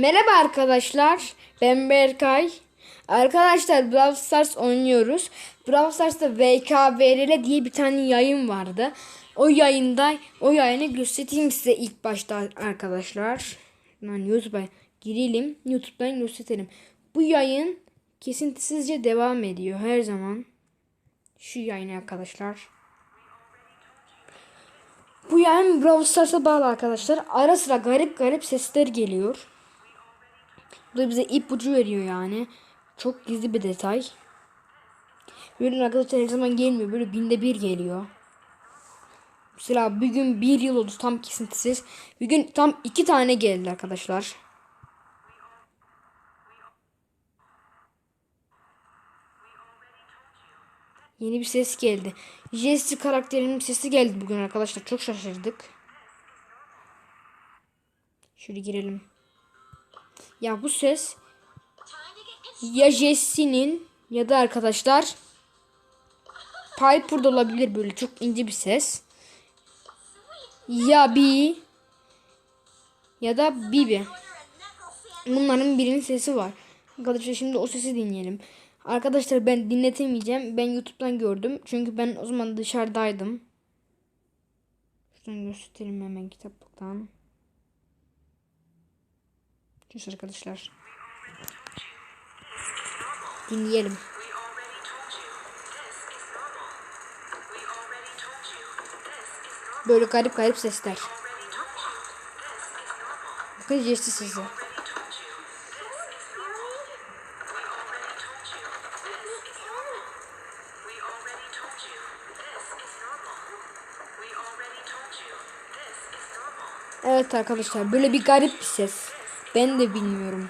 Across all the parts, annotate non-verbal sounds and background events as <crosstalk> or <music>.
Merhaba arkadaşlar. Ben Berkay. Arkadaşlar Brawl Stars oynuyoruz. Brawl Stars'ta VKBRL diye bir tane yayın vardı. O yayında o yayını göstereyim size ilk başta arkadaşlar. Yani YouTube'a girelim. YouTube'dan gösterelim. Bu yayın kesintisizce devam ediyor her zaman. Şu yayın arkadaşlar. Bu yayın Brawl Stars'a bağlı arkadaşlar. Ara sıra garip garip sesler geliyor. Bu da bize ipucu veriyor yani. Çok gizli bir detay. Böyle arkadaşlar her zaman gelmiyor. Böyle binde bir geliyor. Mesela bir gün bir yıl oldu tam kesintisiz. Bir gün tam iki tane geldi arkadaşlar. Yeni bir ses geldi. Jesse karakterinin sesi geldi bugün arkadaşlar. Çok şaşırdık. Şöyle girelim. Ya bu ses ya Jesse'nin ya da arkadaşlar Piper'da olabilir böyle çok ince bir ses. Ya B ya da Bibi. Bunların birinin sesi var. Arkadaşlar şimdi o sesi dinleyelim. Arkadaşlar ben dinletemeyeceğim. Ben YouTube'dan gördüm. Çünkü ben o zaman dışarıdaydım. Şuradan göstereyim hemen kitaplıktan. Çüş arkadaşlar. Dinleyelim. Böyle garip garip sesler. Bakın Jesse sesi. Evet arkadaşlar böyle bir garip bir ses. Ben de bilmiyorum.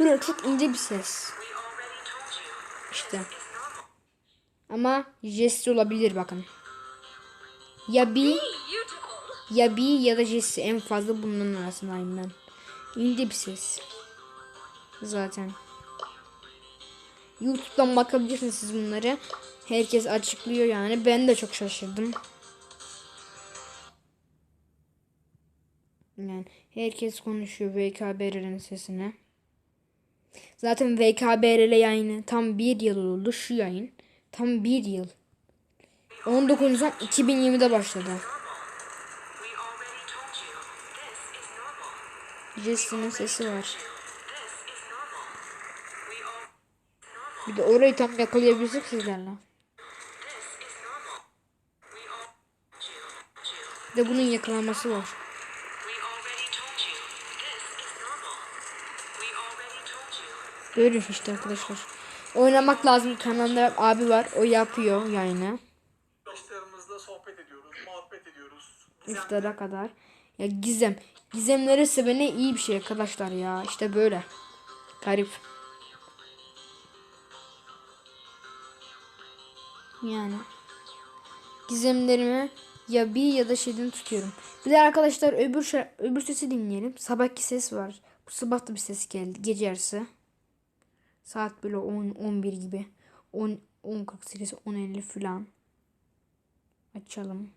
Böyle çok ince bir ses. İşte. Ama Jesse olabilir bakın. Ya B ya B ya da Jesse en fazla bunların arasındayım ben. İnce bir ses. Zaten. YouTube'dan bakabilirsiniz siz bunları. Herkes açıklıyor yani. Ben de çok şaşırdım. Yani herkes konuşuyor VKBR'nin sesine. Zaten VKBRL yayını tam bir yıl oldu şu yayın. Tam bir yıl. 19 Nisan 2020'de başladı. Jesse'nin sesi var. Bir de orayı tam yakalayabilsek sizlerle. Bir de bunun yakalaması var. Böyle işte arkadaşlar. Oynamak lazım. Kanalda abi var. O yapıyor yayını. Dostlarımızla sohbet ediyoruz, muhabbet ediyoruz. İftara kadar. Ya gizem. Gizemleri sevene iyi bir şey arkadaşlar ya. İşte böyle. Garip. Yani. Gizemlerimi ya bir ya da şeyden tutuyorum. Bir de arkadaşlar öbür öbür sesi dinleyelim. Sabahki ses var. Bu sabah da bir ses geldi. Gece yarısı. Saat böyle 10 11 gibi. 10 10.48 10.50 falan. Açalım.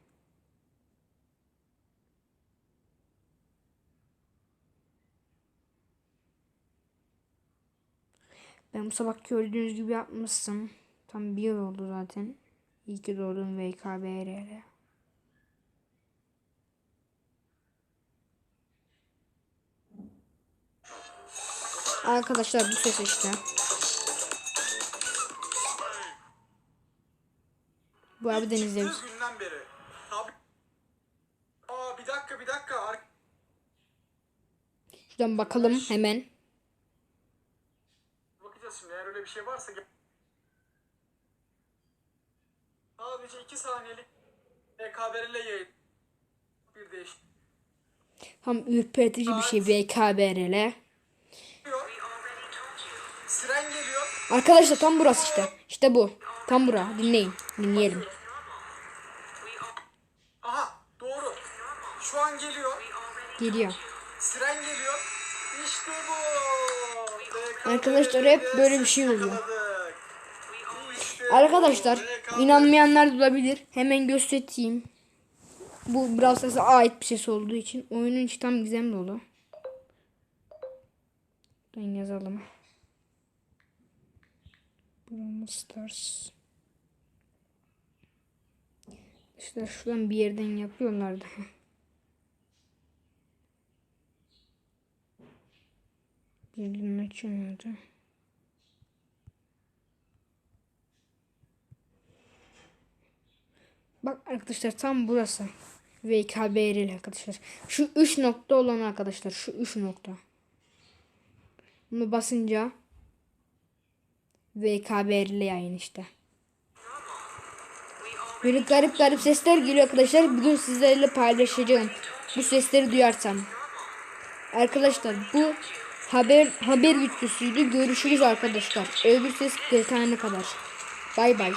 Ben bu sabah gördüğünüz gibi yapmıştım. Tam bir yıl oldu zaten. İyi ki doğdum VKBR'ye. Arkadaşlar bu ses işte. Bu abi günden beri. Abi... Aa bir dakika bir dakika. Şuradan bakalım hemen. Bakacağız şimdi eğer öyle bir şey varsa. Sadece 2 saniyelik EKBR'le yayın. Bir değiş. Tam ürpertici bir şey VKBRL. Siren geliyor. Arkadaşlar tam burası işte. İşte bu. Tam bura. Dinleyin. Dinleyelim. Aha doğru. Şu an geliyor. Geliyor. Siren geliyor. İşte bu. Arkadaşlar hep böyle bir şey oluyor. Arkadaşlar inanmayanlar olabilir. Hemen göstereyim. Bu Brawl Stars'a ait bir ses olduğu için oyunun içi tam gizem dolu. Buradan yazalım. Brawl Stars. İşte şuradan bir yerden yapıyorlardı. <laughs> Birden açılmıyordu. Bak arkadaşlar tam burası. VKBRL arkadaşlar. Şu 3 nokta olan arkadaşlar. Şu 3 nokta. Bunu basınca VKBRL yayın işte. Böyle garip garip sesler geliyor arkadaşlar. Bugün sizlerle paylaşacağım. Bu sesleri duyarsam. Arkadaşlar bu haber haber videosuydu. Görüşürüz arkadaşlar. Öbür ses detayına kadar. Bay bay.